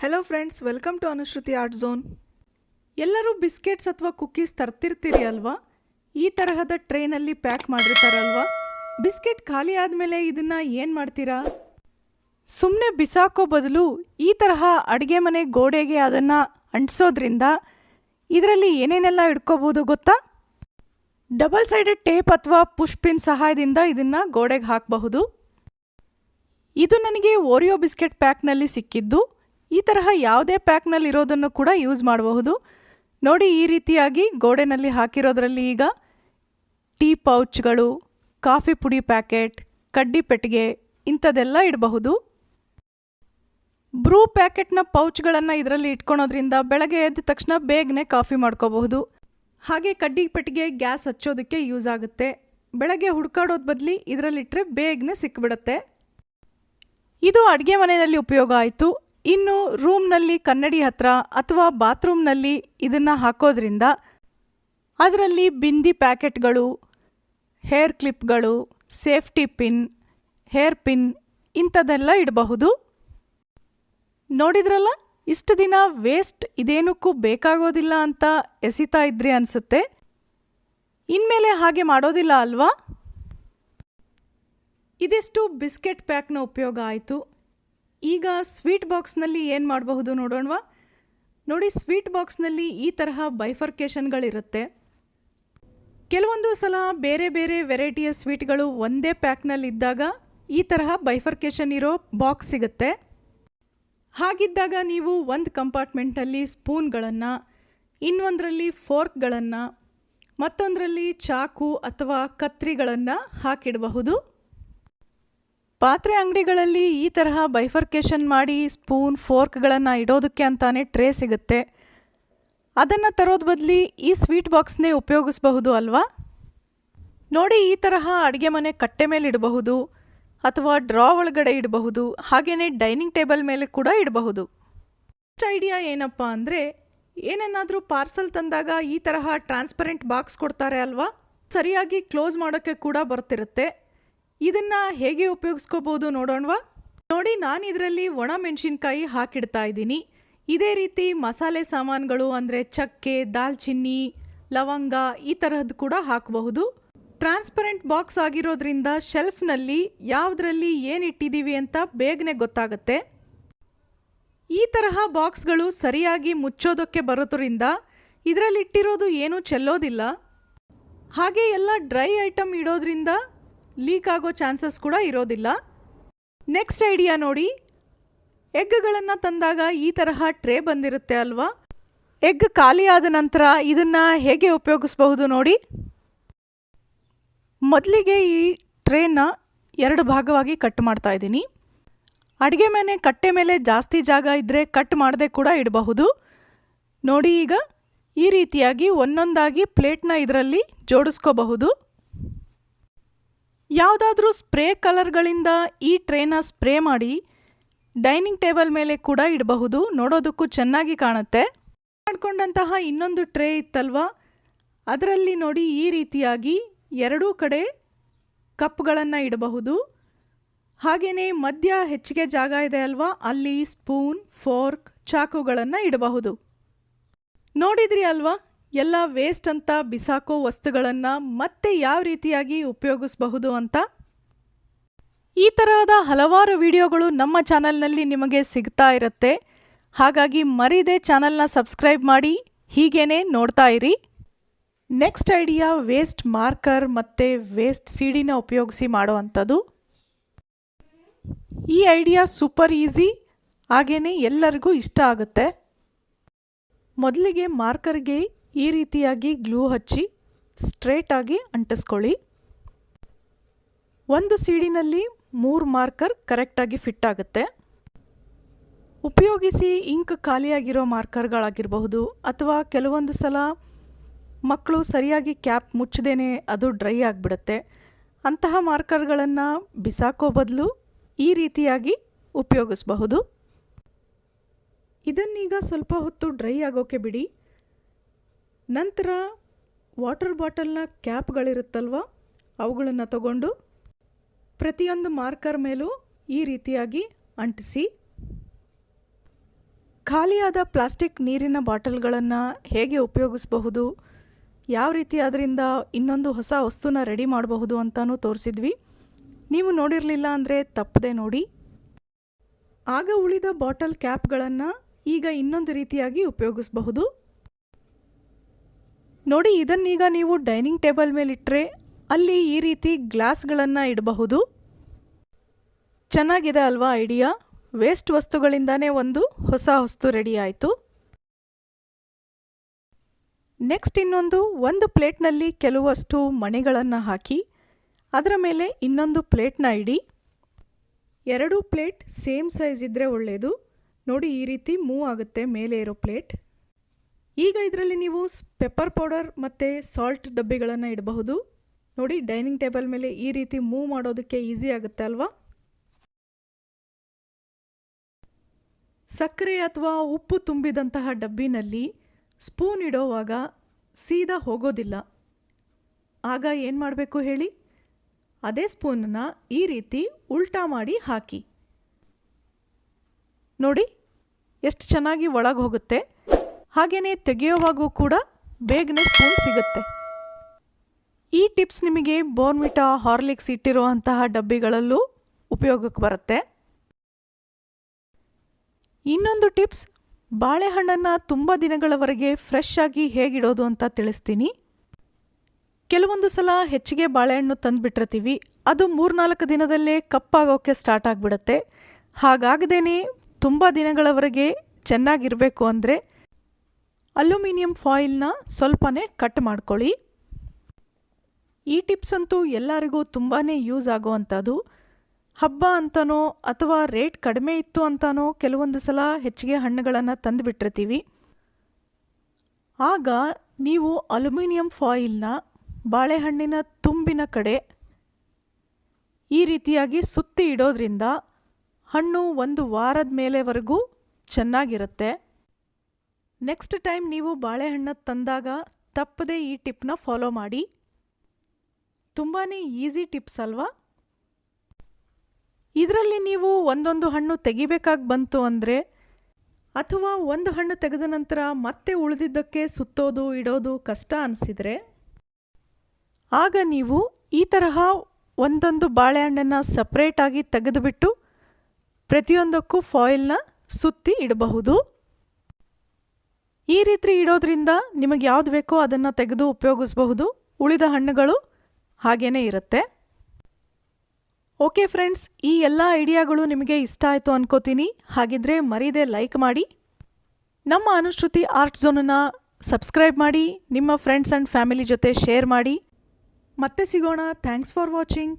Hello friends welcome to Anushruti art zone ಎಲ್ಲರೂ biscuits ಅಥವಾ cookies ತರ್ತಿರ್ತೀರಿ ಅಲ್ವಾ? ಈ ತರಹದ ಟ್ರೇನಲ್ಲಿ ಪ್ಯಾಕ್ ಮಾಡಿರ್ತಾರಲ್ವಾ? ಬಿಸ್ಕೆಟ್ ಖಾಲಿ ಆದಮೇಲೆ ಇದನ್ನು ಏನು ಮಾಡ್ತೀರಾ? ಸುಮ್ಮನೆ ಬಿಸಾಕೋ ಬದಲು ಈ ತರಹ ಅಡುಗೆ ಮನೆ ಗೋಡೆಗೆ ಅದನ್ನು ಅಂಟಿಸೋದ್ರಿಂದ ಇದರಲ್ಲಿ ಏನೇನೆಲ್ಲ ಇಟ್ಕೋಬೋದು ಗೊತ್ತಾ? ಡಬಲ್ ಸೈಡೆಡ್ ಟೇಪ್ ಅಥವಾ ಪುಷ್ಪಿನ್ ಸಹಾಯದಿಂದ ಇದನ್ನು ಗೋಡೆಗೆ ಹಾಕಬಹುದು. ಇದು ನನಗೆ ಓರಿಯೋ ಬಿಸ್ಕೆಟ್ ಪ್ಯಾಕ್ನಲ್ಲಿ ಸಿಕ್ಕಿದ್ದು. ಈ ತರಹ ಯಾವುದೇ ಪ್ಯಾಕ್ನಲ್ಲಿ ಇರೋದನ್ನು ಕೂಡ ಯೂಸ್ ಮಾಡಬಹುದು. ನೋಡಿ ಈ ರೀತಿಯಾಗಿ ಗೋಡೆನಲ್ಲಿ ಹಾಕಿರೋದ್ರಲ್ಲಿ ಈಗ ಟೀ ಪೌಚ್ಗಳು, ಕಾಫಿ ಪುಡಿ ಪ್ಯಾಕೆಟ್, ಕಡ್ಡಿ ಪೆಟ್ಟಿಗೆ ಇಂಥದ್ದೆಲ್ಲ ಇಡಬಹುದು. ಬ್ರೂ ಪ್ಯಾಕೆಟ್ನ ಪೌಚ್ಗಳನ್ನು ಇದರಲ್ಲಿ ಇಟ್ಕೊಳೋದ್ರಿಂದ ಬೆಳಗ್ಗೆ ಎದ್ದ ತಕ್ಷಣ ಬೇಗನೆ ಕಾಫಿ ಮಾಡ್ಕೋಬಹುದು. ಹಾಗೆ ಕಡ್ಡಿ ಪೆಟ್ಟಿಗೆ ಗ್ಯಾಸ್ ಹಚ್ಚೋದಕ್ಕೆ ಯೂಸ್ ಆಗುತ್ತೆ. ಬೆಳಗ್ಗೆ ಹುಡ್ಕಾಡೋದ್ ಬದಲಿ ಇದರಲ್ಲಿಟ್ಟರೆ ಬೇಗನೆ ಸಿಕ್ಬಿಡುತ್ತೆ. ಇದು ಅಡುಗೆ ಮನೆಯಲ್ಲಿ ಉಪಯೋಗ ಆಯಿತು. ಇನ್ನು ರೂಮ್ನಲ್ಲಿ ಕನ್ನಡಿ ಹತ್ರ ಅಥವಾ ಬಾತ್ರೂಮ್ನಲ್ಲಿ ಇದನ್ನು ಹಾಕೋದ್ರಿಂದ ಅದರಲ್ಲಿ ಬಿಂದಿ ಪ್ಯಾಕೆಟ್ಗಳು, ಹೇರ್ ಕ್ಲಿಪ್ಗಳು, ಸೇಫ್ಟಿ ಪಿನ್, ಹೇರ್ ಪಿನ್ ಇಂಥದ್ದೆಲ್ಲ ಇಡಬಹುದು. ನೋಡಿದ್ರಲ್ಲ, ಇಷ್ಟು ದಿನ ವೇಸ್ಟ್ ಇದೇನಕ್ಕೂ ಬೇಕಾಗೋದಿಲ್ಲ ಅಂತ ಎಸಿತಾ ಇದ್ರಿ ಅನಿಸುತ್ತೆ. ಇನ್ಮೇಲೆ ಹಾಗೆ ಮಾಡೋದಿಲ್ಲ ಅಲ್ವಾ? ಇದಿಷ್ಟು ಬಿಸ್ಕೆಟ್ ಪ್ಯಾಕ್ನ ಉಪಯೋಗ ಆಯಿತು. ಈಗ ಸ್ವೀಟ್ ಬಾಕ್ಸ್ನಲ್ಲಿ ಏನು ಮಾಡಬಹುದು ನೋಡೋಣವಾ? ನೋಡಿ ಸ್ವೀಟ್ ಬಾಕ್ಸ್ನಲ್ಲಿ ಈ ತರಹ ಬೈಫರ್ಕೇಷನ್ಗಳಿರುತ್ತೆ ಕೆಲವೊಂದು ಸಲ ಬೇರೆ ಬೇರೆ ವೆರೈಟಿಯ ಸ್ವೀಟ್ಗಳು ಒಂದೇ ಪ್ಯಾಕ್ನಲ್ಲಿದ್ದಾಗ ಈ ತರಹ ಬೈಫರ್ಕೇಷನ್ ಇರೋ ಬಾಕ್ಸ್ ಸಿಗುತ್ತೆ. ಹಾಗಿದ್ದಾಗ ನೀವು ಒಂದು ಕಂಪಾರ್ಟ್ಮೆಂಟಲ್ಲಿ ಸ್ಪೂನ್ಗಳನ್ನು ಇನ್ನೊಂದರಲ್ಲಿ ಫೋರ್ಕ್ಗಳನ್ನು ಮತ್ತೊಂದರಲ್ಲಿ ಚಾಕು ಅಥವಾ ಕತ್ರಿಗಳನ್ನು ಹಾಕಿಡಬಹುದು. ಪಾತ್ರೆ ಅಂಗಡಿಗಳಲ್ಲಿ ಈ ತರಹ ಬೈಫರ್ಕೇಷನ್ ಮಾಡಿ ಸ್ಪೂನ್ ಫೋರ್ಕ್ಗಳನ್ನು ಇಡೋದಕ್ಕೆ ಅಂತಾನೆ ಟ್ರೇ ಸಿಗುತ್ತೆ. ಅದನ್ನು ತರೋದು ಬದಲಿ ಈ ಸ್ವೀಟ್ ಬಾಕ್ಸ್ನೇ ಉಪಯೋಗಿಸಬಹುದು ಅಲ್ವಾ? ನೋಡಿ ಈ ತರಹ ಅಡುಗೆ ಮನೆ ಕಟ್ಟೆ ಮೇಲೆ ಇಡಬಹುದು ಅಥವಾ ಡ್ರಾ ಒಳಗಡೆ ಇಡಬಹುದು ಹಾಗೆಯೇ ಡೈನಿಂಗ್ ಟೇಬಲ್ ಮೇಲೆ ಕೂಡ ಇಡಬಹುದು. ಫಸ್ಟ್ ಐಡಿಯಾ ಏನಪ್ಪ ಅಂದರೆ ಏನನ್ನಾದರೂ ಪಾರ್ಸಲ್ ತಂದಾಗ ಈ ತರಹ ಟ್ರಾನ್ಸ್ಪರೆಂಟ್ ಬಾಕ್ಸ್ ಕೊಡ್ತಾರೆ ಅಲ್ವಾ? ಸರಿಯಾಗಿ ಕ್ಲೋಸ್ ಮಾಡೋಕ್ಕೆ ಕೂಡ ಬರ್ತಿರುತ್ತೆ. ಇದನ್ನು ಹೇಗೆ ಉಪಯೋಗಿಸ್ಕೋಬೋದು ನೋಡೋಣವಾ? ನೋಡಿ, ನಾನು ಇದರಲ್ಲಿ ಒಣ ಮೆಣಸಿನ್ಕಾಯಿ ಹಾಕಿಡ್ತಾ ಇದ್ದೀನಿ. ಇದೇ ರೀತಿ ಮಸಾಲೆ ಸಾಮಾನುಗಳು ಅಂದರೆ ಚಕ್ಕೆ, ದಾಲ್ಚಿನ್ನಿ, ಲವಂಗ ಈ ತರಹದ್ದು ಕೂಡ ಹಾಕಬಹುದು. ಟ್ರಾನ್ಸ್ಪರೆಂಟ್ ಬಾಕ್ಸ್ ಆಗಿರೋದ್ರಿಂದ ಶೆಲ್ಫ್ನಲ್ಲಿ ಯಾವುದರಲ್ಲಿ ಏನು ಇಟ್ಟಿದ್ದೀವಿ ಅಂತ ಬೇಗನೆ ಗೊತ್ತಾಗುತ್ತೆ. ಈ ತರಹ ಬಾಕ್ಸ್ಗಳು ಸರಿಯಾಗಿ ಮುಚ್ಚೋದಕ್ಕೆ ಬರೋದ್ರಿಂದ ಇದರಲ್ಲಿಟ್ಟಿರೋದು ಏನೂ ಚೆಲ್ಲೋದಿಲ್ಲ. ಹಾಗೆ ಎಲ್ಲ ಡ್ರೈ ಐಟಮ್ ಇಡೋದ್ರಿಂದ ಲೀಕ್ ಆಗೋ ಚಾನ್ಸಸ್ ಕೂಡ ಇರೋದಿಲ್ಲ. ನೆಕ್ಸ್ಟ್ ಐಡಿಯಾ ನೋಡಿ ಎಗ್ಗಳನ್ನು ತಂದಾಗ ಈ ತರಹ ಟ್ರೇ ಬಂದಿರುತ್ತೆ ಅಲ್ವಾ? ಎಗ್ ಖಾಲಿ ಆದ ನಂತರ ಇದನ್ನು ಹೇಗೆ ಉಪಯೋಗಿಸ್ಬಹುದು ನೋಡಿ? ಮೊದಲಿಗೆ ಈ ಟ್ರೇನ ಎರಡು ಭಾಗವಾಗಿ ಕಟ್ ಮಾಡ್ತಾ ಇದ್ದೀನಿ. ಅಡುಗೆ ಮನೆ ಕಟ್ಟೆ ಮೇಲೆ ಜಾಸ್ತಿ ಜಾಗ ಇದ್ದರೆ ಕಟ್ ಮಾಡದೆ ಕೂಡ ಇಡಬಹುದು. ನೋಡಿ ಈಗ ಈ ರೀತಿಯಾಗಿ ಒಂದೊಂದಾಗಿ ಪ್ಲೇಟ್ನ ಇದರಲ್ಲಿ ಜೋಡಿಸ್ಕೋಬಹುದು. ಯಾವುದಾದ್ರೂ ಸ್ಪ್ರೇ ಕಲರ್ಗಳಿಂದ ಈ ಟ್ರೇನ ಸ್ಪ್ರೇ ಮಾಡಿ ಡೈನಿಂಗ್ ಟೇಬಲ್ ಮೇಲೆ ಕೂಡ ಇಡಬಹುದು. ನೋಡೋದಕ್ಕೂ ಚೆನ್ನಾಗಿ ಕಾಣುತ್ತೆ. ಮಾಡ್ಕೊಂಡಂತಹ ಇನ್ನೊಂದು ಟ್ರೇ ಇತ್ತಲ್ವಾ? ಅದರಲ್ಲಿ ನೋಡಿ ಈ ರೀತಿಯಾಗಿ ಎರಡೂ ಕಡೆ ಕಪ್ಗಳನ್ನು ಇಡಬಹುದು. ಹಾಗೆಯೇ ಮಧ್ಯ ಹೆಚ್ಚಿಗೆ ಜಾಗ ಇದೆ ಅಲ್ವಾ? ಅಲ್ಲಿ ಸ್ಪೂನ್, ಫೋರ್ಕ್, ಚಾಕುಗಳನ್ನು ಇಡಬಹುದು. ನೋಡಿದ್ರಿ ಅಲ್ವಾ? ಎಲ್ಲ ವೇಸ್ಟ್ ಅಂತ ಬಿಸಾಕೋ ವಸ್ತುಗಳನ್ನು ಮತ್ತೆ ಯಾವ ರೀತಿಯಾಗಿ ಉಪಯೋಗಿಸಬಹುದು ಅಂತ? ಈ ತರಹದ ಹಲವಾರು ವಿಡಿಯೋಗಳು ನಮ್ಮ ಚಾನಲ್ನಲ್ಲಿ ನಿಮಗೆ ಸಿಗ್ತಾ ಇರುತ್ತೆ. ಹಾಗಾಗಿ ಮರಿದೆ ಚಾನಲ್ನ ಸಬ್ಸ್ಕ್ರೈಬ್ ಮಾಡಿ, ಹೀಗೇನೆ ನೋಡ್ತಾ ಇರಿ. ನೆಕ್ಸ್ಟ್ ಐಡಿಯಾ ವೇಸ್ಟ್ ಮಾರ್ಕರ್ ಮತ್ತು ವೇಸ್ಟ್ ಸೀಡಿನ ಉಪಯೋಗಿಸಿ ಮಾಡುವಂಥದ್ದು. ಈ ಐಡಿಯಾ ಸೂಪರ್ ಈಸಿ ಹಾಗೆಯೇ ಎಲ್ಲರಿಗೂ ಇಷ್ಟ ಆಗುತ್ತೆ. ಮೊದಲಿಗೆ ಮಾರ್ಕರ್ಗೆ ಈ ರೀತಿಯಾಗಿ ಗ್ಲೂ ಹಚ್ಚಿ ಸ್ಟ್ರೇಟಾಗಿ ಅಂಟಿಸ್ಕೊಳ್ಳಿ. ಒಂದು ಸೀಡಿನಲ್ಲಿ ಮೂರು ಮಾರ್ಕರ್ ಕರೆಕ್ಟಾಗಿ ಫಿಟ್ ಆಗುತ್ತೆ. ಉಪಯೋಗಿಸಿ ಇಂಕ್ ಖಾಲಿಯಾಗಿರೋ ಮಾರ್ಕರ್ಗಳಾಗಿರಬಹುದು ಅಥವಾ ಕೆಲವೊಂದು ಸಲ ಮಕ್ಕಳು ಸರಿಯಾಗಿ ಕ್ಯಾಪ್ ಮುಚ್ಚದೇನೆ ಅದು ಡ್ರೈ ಆಗಿಬಿಡುತ್ತೆ. ಅಂತಹ ಮಾರ್ಕರ್ಗಳನ್ನು ಬಿಸಾಕೋ ಬದಲು ಈ ರೀತಿಯಾಗಿ ಉಪಯೋಗಿಸಬಹುದು. ಇದನ್ನೀಗ ಸ್ವಲ್ಪ ಹೊತ್ತು ಡ್ರೈ ಆಗೋಕೆ ಬಿಡಿ. ನಂತರ ವಾಟರ್ ಬಾಟಲ್ನ ಕ್ಯಾಪ್ಗಳಿರುತ್ತಲ್ವ? ಅವುಗಳನ್ನು ತಗೊಂಡು ಪ್ರತಿಯೊಂದು ಮಾರ್ಕರ್ ಮೇಲೂ ಈ ರೀತಿಯಾಗಿ ಅಂಟಿಸಿ. ಖಾಲಿಯಾದ ಪ್ಲಾಸ್ಟಿಕ್ ನೀರಿನ ಬಾಟಲ್ಗಳನ್ನು ಹೇಗೆ ಉಪಯೋಗಿಸಬಹುದು? ಯಾವ ರೀತಿ ಅದರಿಂದ ಇನ್ನೊಂದು ಹೊಸ ವಸ್ತುನ ರೆಡಿ ಮಾಡಬಹುದು ಅಂತಲೂ ತೋರಿಸಿದ್ವಿ. ನೀವು ನೋಡಿರಲಿಲ್ಲ ಅಂದರೆ ತಪ್ಪದೆ ನೋಡಿ. ಆಗ ಉಳಿದ ಬಾಟಲ್ ಕ್ಯಾಪ್ಗಳನ್ನು ಈಗ ಇನ್ನೊಂದು ರೀತಿಯಾಗಿ ಉಪಯೋಗಿಸಬಹುದು. ನೋಡಿ, ಇದನ್ನೀಗ ನೀವು ಡೈನಿಂಗ್ ಟೇಬಲ್ ಮೇಲಿಟ್ಟರೆ ಅಲ್ಲಿ ಈ ರೀತಿ ಗ್ಲಾಸ್ಗಳನ್ನು ಇಡಬಹುದು. ಚೆನ್ನಾಗಿದೆ ಅಲ್ವಾ ಐಡಿಯಾ? ವೇಸ್ಟ್ ವಸ್ತುಗಳಿಂದಾನೇ ಒಂದು ಹೊಸ ವಸ್ತು ರೆಡಿ ಆಯಿತು. ನೆಕ್ಸ್ಟ್ ಇನ್ನೊಂದು, ಒಂದು ಪ್ಲೇಟ್ನಲ್ಲಿ ಕೆಲವಷ್ಟು ಮಣೆಗಳನ್ನು ಹಾಕಿ, ಅದರ ಮೇಲೆ ಇನ್ನೊಂದು ಪ್ಲೇಟ್ನ ಇಡಿ. ಎರಡು ಪ್ಲೇಟ್ ಸೇಮ್ ಸೈಜ್ ಇದ್ದರೆ ಒಳ್ಳೆಯದು ನೋಡಿ, ಈ ರೀತಿ ಮೂವ್ ಆಗುತ್ತೆ, ಮೇಲೆ ಇರೋ ಪ್ಲೇಟ್. ಈಗ ಇದರಲ್ಲಿ ನೀವು ಪೆಪ್ಪರ್ ಪೌಡರ್ ಮತ್ತು ಸಾಲ್ಟ್ ಡಬ್ಬಿಗಳನ್ನು ಇಡಬಹುದು. ನೋಡಿ ಡೈನಿಂಗ್ ಟೇಬಲ್ ಮೇಲೆ ಈ ರೀತಿ ಮೂವ್ ಮಾಡೋದಕ್ಕೆ ಈಸಿ ಆಗುತ್ತೆ ಅಲ್ವಾ? ಸಕ್ಕರೆ ಅಥವಾ ಉಪ್ಪು ತುಂಬಿದಂತಹ ಡಬ್ಬಿನಲ್ಲಿ ಸ್ಪೂನ್ ಇಡೋವಾಗ ಸೀದಾ ಹೋಗೋದಿಲ್ಲ. ಆಗ ಏನು ಮಾಡಬೇಕು ಹೇಳಿ? ಅದೇ ಸ್ಪೂನನ್ನ ಈ ರೀತಿ ಉಲ್ಟಾ ಮಾಡಿ ಹಾಕಿ. ನೋಡಿ, ಎಷ್ಟು ಚೆನ್ನಾಗಿ ಒಳಗೆ ಹೋಗುತ್ತೆ. ಹಾಗೆಯೇ ತೆಗೆಯುವಾಗೂ ಕೂಡ ಬೇಗನೆ ಸ್ಪೂನ್ ಸಿಗುತ್ತೆ. ಈ ಟಿಪ್ಸ್ ನಿಮಗೆ ಬೋರ್ಮಿಟಾ ಹಾರ್ಲಿಕ್ಸ್ ಇಟ್ಟಿರುವಂತಹ ಡಬ್ಬಿಗಳಲ್ಲೂ ಉಪಯೋಗಕ್ಕೆ ಬರುತ್ತೆ. ಇನ್ನೊಂದು ಟಿಪ್ಸ್ ಬಾಳೆಹಣ್ಣನ್ನು ತುಂಬ ದಿನಗಳವರೆಗೆ ಫ್ರೆಶ್ ಆಗಿ ಹೇಗಿಡೋದು ಅಂತ ತಿಳಿಸ್ತೀನಿ. ಕೆಲವೊಂದು ಸಲ ಹೆಚ್ಚಿಗೆ ಬಾಳೆಹಣ್ಣು ತಂದುಬಿಟ್ಟಿರ್ತೀವಿ, ಅದು ಮೂರ್ನಾಲ್ಕು ದಿನದಲ್ಲೇ ಕಪ್ಪಾಗೋಕ್ಕೆ ಸ್ಟಾರ್ಟ್ ಆಗಿಬಿಡುತ್ತೆ. ಹಾಗಾಗದೇ ತುಂಬ ದಿನಗಳವರೆಗೆ ಚೆನ್ನಾಗಿರಬೇಕು ಅಂದರೆ ಅಲ್ಯೂಮಿನಿಯಂ ಫಾಯಿಲ್ನ ಸ್ವಲ್ಪನೇ ಕಟ್ ಮಾಡ್ಕೊಳ್ಳಿ. ಈ ಟಿಪ್ಸ್ ಅಂತೂ ಎಲ್ಲರಿಗೂ ತುಂಬಾ ಯೂಸ್ ಆಗುವಂಥದ್ದು. ಹಬ್ಬ ಅಂತನೋ ಅಥವಾ ರೇಟ್ ಕಡಿಮೆ ಇತ್ತು ಅಂತನೋ ಕೆಲವೊಂದು ಸಲ ಹೆಚ್ಚಿಗೆ ಹಣ್ಣುಗಳನ್ನು ತಂದುಬಿಟ್ಟಿರ್ತೀವಿ. ಆಗ ನೀವು ಅಲ್ಯೂಮಿನಿಯಂ ಫಾಯಿಲ್ನ ಬಾಳೆಹಣ್ಣಿನ ತುಂಬಿನ ಕಡೆ ಈ ರೀತಿಯಾಗಿ ಸುತ್ತಿ ಇಡೋದ್ರಿಂದ ಹಣ್ಣು ಒಂದು ವಾರದ ಮೇಲೆವರೆಗೂ ಚೆನ್ನಾಗಿರುತ್ತೆ. ನೆಕ್ಸ್ಟ್ ಟೈಮ್ ನೀವು ಬಾಳೆಹಣ್ಣು ತಂದಾಗ ತಪ್ಪದೆ ಈ ಟಿಪ್ನ ಫಾಲೋ ಮಾಡಿ. ತುಂಬಾ ಈಸಿ ಟಿಪ್ಸ್ ಅಲ್ವಾ? ಇದರಲ್ಲಿ ನೀವು ಒಂದೊಂದು ಹಣ್ಣು ತೆಗಿಬೇಕಾಗಿ ಬಂತು ಅಂದರೆ, ಅಥವಾ ಒಂದು ಹಣ್ಣು ತೆಗೆದ ನಂತರ ಮತ್ತೆ ಉಳಿದಿದ್ದಕ್ಕೆ ಸುತ್ತೋದು, ಇಡೋದು ಕಷ್ಟ ಅನಿಸಿದರೆ, ಆಗ ನೀವು ಈ ತರಹ ಒಂದೊಂದು ಬಾಳೆಹಣ್ಣನ್ನು ಸಪ್ರೇಟಾಗಿ ತೆಗೆದುಬಿಟ್ಟು ಪ್ರತಿಯೊಂದಕ್ಕೂ ಫಾಯಿಲ್ನ ಸುತ್ತಿ ಇಡಬಹುದು. ಈ ರೀತಿ ಇಡೋದ್ರಿಂದ ನಿಮಗೆ ಯಾವುದು ಬೇಕೋ ಅದನ್ನು ತೆಗೆದು ಉಪಯೋಗಿಸಬಹುದು. ಉಳಿದ ಹಣ್ಣುಗಳು ಹಾಗೇ ಇರುತ್ತೆ. ಓಕೆ ಫ್ರೆಂಡ್ಸ್, ಈ ಎಲ್ಲ ಐಡಿಯಾಗಳು ನಿಮಗೆ ಇಷ್ಟ ಆಯಿತು ಅನ್ಕೋತೀನಿ. ಹಾಗಿದ್ರೆ ಮರೀದೆ ಲೈಕ್ ಮಾಡಿ. ನಮ್ಮ ಅನುಶ್ರುತಿ ಆರ್ಟ್ ಝೋನನ್ನು ಸಬ್ಸ್ಕ್ರೈಬ್ ಮಾಡಿ, ನಿಮ್ಮ ಫ್ರೆಂಡ್ಸ್ ಆ್ಯಂಡ್ ಫ್ಯಾಮಿಲಿ ಜೊತೆ ಶೇರ್ ಮಾಡಿ. ಮತ್ತೆ ಸಿಗೋಣ. Thanks for watching.